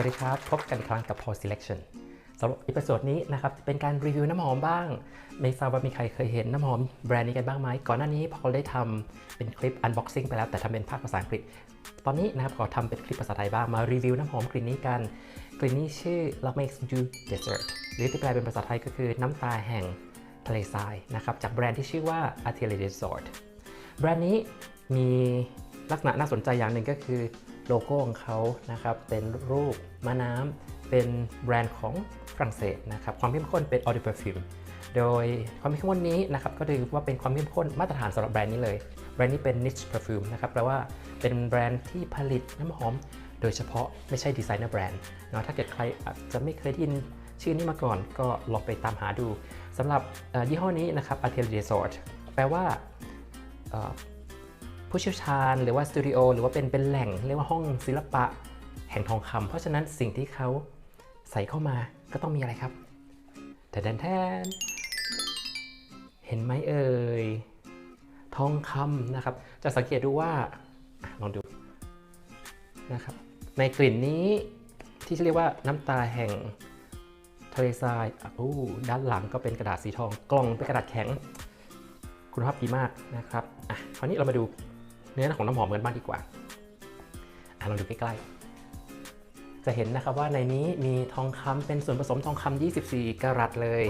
วัสดีครับ พบกันอีกครั้งกับ Paul Selection สำหรับอีพิโซดนี้นะครับจะเป็นการรีวิวน้ำหอมบ้าง ไม่ทราบว่ามีใครเคยเห็นน้ำหอมแบรนด์นี้กันบ้างไหม ก่อนหน้านี้ Paul ได้ทำเป็นคลิป unboxing ไปแล้วแต่ทำเป็นภาคภาษาอังกฤษ ตอนนี้นะครับขอทำเป็นคลิปภาษาไทยบ้างมารีวิวน้ำหอมกลิ่นนี้กัน กลิ่นนี้ชื่อ La Makes Du Desert หรือที่แปลเป็นภาษาไทยก็คือน้ำตาแห่งทะเลทรายนะครับจากแบรนด์ที่ชื่อว่า Atelier Resort แบรนด์นี้มีลักษณะน่าสนใจอย่างหนึ่งก็คือโลโก้ของเขานะครับเป็นรูป มาน้ำเป็นแบรนด์ของฝรั่งเศสนะครับความเข้มข้นเป็น Eau de Parfum โดยความเข้มข้นนี้นะครับก็ถือว่าเป็นความเข้มข้นมาตรฐานสำหรับแบรนด์นี้เลย แบรนด์นี้เป็น niche perfume นะครับแปลว่าเป็นแบรนด์ที่ผลิตน้ำหอม โดยเฉพาะไม่ใช่ดีไซเนอร์แบรนด์เนาะถ้าเกิดใครอาจจะไม่เคยได้ยินชื่อนี้มาก่อนก็ลองไปตามหาดูสำหรับยี่ห้อนี้นะครับ Atelier Resort แปลว่าผู้เชี่ยวชาญหรือว่าสตูดิโอหรือว่าเป็นเป็นแหล่งเรียกว่าห้องศิลปะ แห่งทองคำเพราะฉะนั้นสิ่งที่เขาใส่เข้ามาก็ต้องมีอะไรครับ แต่แทนแทน เห็นไหมเอ่ย ทองคำนะครับ จะสังเกตดูว่าลองดูนะครับ ในกลิ่นนี้ที่เรียกว่าน้ำตาแห่งทะเลทรายอู้ด้านหลังก็เป็นกระดาษสีทอง กล่องเป็นกระดาษแข็ง คุณภาพดีมากนะครับ อะ คราวนี้เรามาดูเนื้อของน้ำหอมกันบ้างดีกว่า อะลองดูใกล้ๆ จะเห็นนะครับว่าในนี้มีทองคำเป็นส่วนผสมทองคำ24 กรัตเลย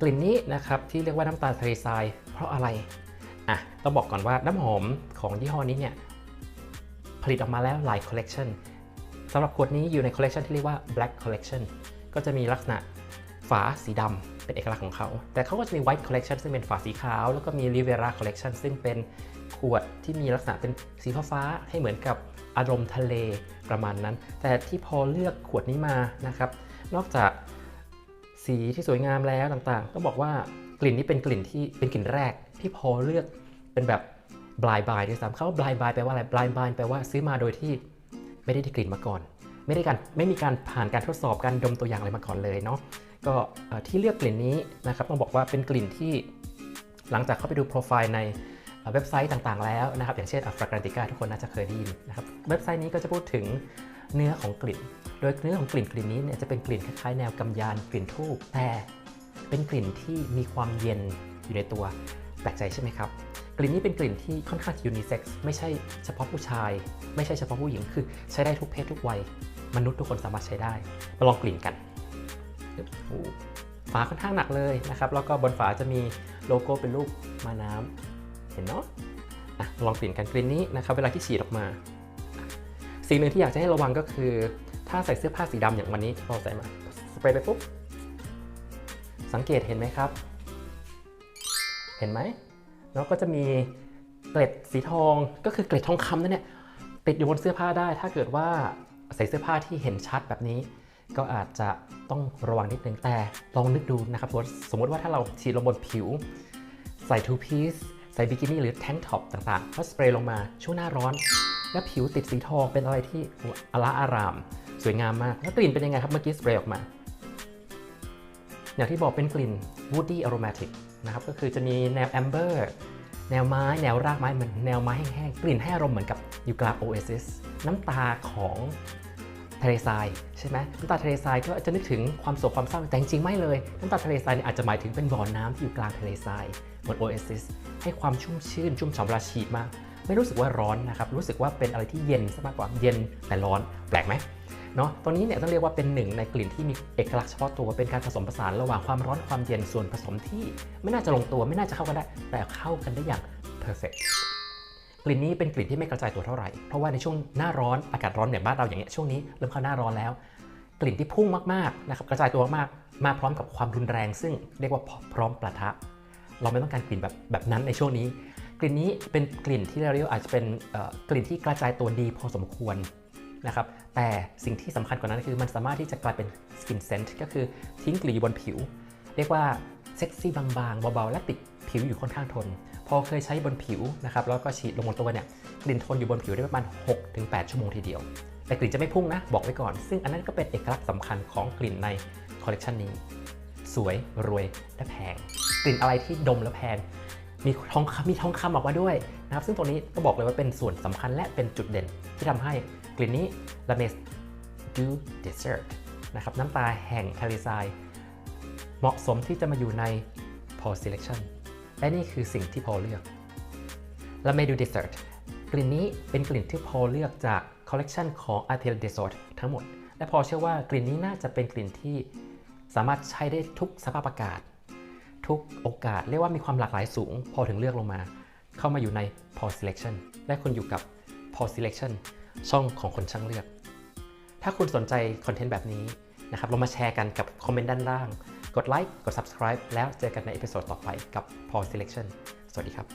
กลิ่นนี้นะครับที่เรียกว่าน้ำตาลทะเลทรายเพราะอะไรอะต้องบอกก่อนว่าน้ำหอมของยี่ห้อนี้เนี่ยผลิตออกมาแล้วหลายคอลเลกชันสำหรับขวดนี้อยู่ในคอลเลกชันที่เรียกว่า Black Collection ก็จะมีลักษณะฝาสีดำเป็นเอกลักษณ์ของเขา แต่เขาก็จะมี White Collection ซึ่งเป็นฝาสีขาว แล้วก็มี Rivera Collection ซึ่งเป็นขวดที่มีลักษณะเป็นสีฟ้าให้เหมือนกับ อารมณ์ทะเลประมาณนั้น แต่ที่พอเลือกขวดนี้มานะครับ นอกจากสีที่สวยงามแล้วต่างๆ ต้องบอกว่ากลิ่นนี้เป็นกลิ่นที่เป็นกลิ่นแรกที่พอเลือกเป็นแบบ blind buy ด้วยซ้ำเขาว่า blind buy แปลว่าอะไร blind buy แปลว่าซื้อมาโดยที่ไม่ได้ได้กลิ่นมาก่อน ไม่ได้การไม่มีการผ่านการทดสอบการดมตัวอย่างอะไรมาก่อนเลยเนาะก็ที่เลือกกลิ่นนี้นะครับต้องบอกว่าเป็นกลิ่นที่หลังจากเข้าไปดูโปรไฟล์ใน เว็บไซต์ต่างๆ แล้วนะครับ อย่างเช่น a f r a g r a n t i c a ทุกคนน่าจะเคยได้ยินนะครับ เว็บไซต์นี้ก็จะพูดถึงเนื้อของกลิ่น โดยเนื้อของกลิ่นกลิ่นนี้เนี่ยจะเป็นกลิ่นคล้ายๆแนวกำยานกลิ่นทูบแต่เป็นกลิ่นที่มีความเย็นอยู่ในตัวแปลกใจใช่ไหมครับ กลิ่นนี้เป็นกลิ่นที่ค่อนข้างยูนิเซ็กซ์ไม่ใช่เฉพาะผู้ชาย ไม่ใช่เฉพาะผู้หญิงคือใช้ได้ทุกเพศทุกวัย มนุษย์ทุกคนสามารถใช้ได้มาลองกลิ่นกันโอ้ฝาค่อนข้างหนักเลยนะครับ แล้วก็บนฝาจะมีโลโก้เป็นรูปมาน้ำเห็นเนาะอะลองกลิ่ยนกันกลิ่นนี้นะครับ เวลาที่ฉีดออกมา สิ่งหนึ่งที่อยากจะให้ระวังก็คือ ถ้าใส่เสื้อผ้าสีดำอย่างวันนี้ที่พอใส่มาสเปรย์ไปปุ๊บ สังเกตเห็นไหมครับ เห็นไหมแล้วก็จะมีเกล็ดสีทองก็คือเกล็ดทองคำนั่นเนี่ยติดอยู่บนเสื้อผ้าได้ ถ้าเกิดว่าใส่เสื้อผ้าที่เห็นชัดแบบนี้ ก็อาจจะต้องระวังนิดนึงแต่ลองนึกดูนะครับสมมติสมมติว่าถ้าเราฉีดลงบนผิว ใส่ two piece ส่บิกินี่หรือแทงท็อปต่างๆก็สเปรย์ลงมาช่วงหน้าร้อน แล้วผิวติดสีทองเป็นอะไรที่อลาอาราม สวยงามมาก แล้วกลิ่นเป็นยังไงครับเมื่อกี้สเปรย์ออกมา อย่างที่บอกเป็นกลิ่น woody aromatic นะครับก็คือจะมีแนวแอมเบอร์แนวไม้แนวรากไม้เหมือนแนวไม้แห้งๆกลิ่นให้อารมณ์เหมือนกับอยู่กลางโอเอซิสน้ำตาของ ทะเลทรายใช่ไหมน้ำตาทะเลทรายก็จะนึกถึงความโศกความเศร้าแต่จริงๆไม่เลยน้ำตาทะเลทรายเนี่ยอาจจะหมายถึงเป็นบ่อน้ำที่อยู่กลางทะเลทรายเหมือนโอเอซิสให้ความชุ่มชื่นชุ่มฉ่ำเวลาฉีดมาก ไม่รู้สึกว่าร้อนนะครับรู้สึกว่าเป็นอะไรที่เย็นซะมากกว่าเย็นแต่ร้อนแปลกไหมเนาะตรงนี้เนี่ยต้องเรียกว่าเป็นหนึ่งในกลิ่นที่มีเอกลักษณ์เฉพาะตัว เป็นการผสมผสานระหว่างความร้อนความเย็นส่วนผสมที่ ไม่น่าจะลงตัวไม่น่าจะเข้ากันได้ แต่เข้ากันได้อย่าง perfect กลิ่นนี้เป็นกลิ่นที่ไม่กระจายตัวเท่าไหร่ เพราะว่าในช่วงหน้าร้อนอากาศร้อนอย่างบ้านเราอย่างเงี้ยช่วงนี้เริ่มเข้าหน้าร้อนแล้ว กลิ่นที่พุ่งมากๆนะครับกระจายตัวมากๆมาพร้อมกับความรุนแรง ซึ่งเรียกว่าพร้อมปะทะ เราไม่ต้องการกลิ่นแบบแบบนั้นในช่วงนี้ กลิ่นนี้เป็นกลิ่นที่เราเรียกว่าอาจจะเป็นกลิ่นที่กระจายตัวดีพอสมควรนะครับแต่สิ่งที่สำคัญกว่านั้นคือมันสามารถที่จะกลายเป็น skin scent ก็คือทิ้งกลิ่นอยู่บนผิว เรียกว่าเซ็กซี่บางๆเบาๆและติดผิวอยู่ค่อนข้างทน พอเคยใช้บนผิวนะครับแล้วก็ฉีดลงบนตัวเนี่ยกลิ่นทนอยู่บนผิวได้ประมาณ 6-8 ชั่วโมงทีเดียว แต่กลิ่นจะไม่พุ่งนะบอกไว้ก่อน ซึ่งอันนั้นก็เป็นเอกลักษณ์สำคัญของกลิ่นในคอลเลกชันนี้ สวยรวยและแพง กลิ่นอะไรที่ดมแล้วแพงมีทองคำมีทองคำออกมาด้วยนะครับ ซึ่งตัวนี้ก็บอกเลยว่าเป็นส่วนสำคัญและเป็นจุดเด่น ที่ทำให้กลิ่นนี้ La m e s do deserve นะครับน้ำตาแห่งทะเลทรายเหมาะสมที่จะมาอยู่ใน Paul Selection และนี่คือสิ่งที่ Paul เลือก และเมดู Dessert กลิ่นนี้เป็นกลิ่นที่ Paul เลือกจากคอลเลกชันของ a t e l Dessert ทั้งหมด และ Paul เชื่อว่ากลิ่นนี้น่าจะเป็นกลิ่นที่สามารถใช้ได้ทุกสภาพอากาศ ทุกโอกาสเรียกว่ามีความหลากหลายสูง พอถึงเลือกลงมา เข้ามาอยู่ใน Paul Selection และคุณอยู่กับ Paul Selection ช่องของคนช่างเลือก ถ้าคุณสนใจคอนเทนต์แบบนี้นะครับเรามาแชร์กันกับคอมเมนต์ด้านล่าง กดไลค์กด subscribe แล้วเจอกันในเอพิโซดต่อไปกับ Paul Selection สวัสดีครับ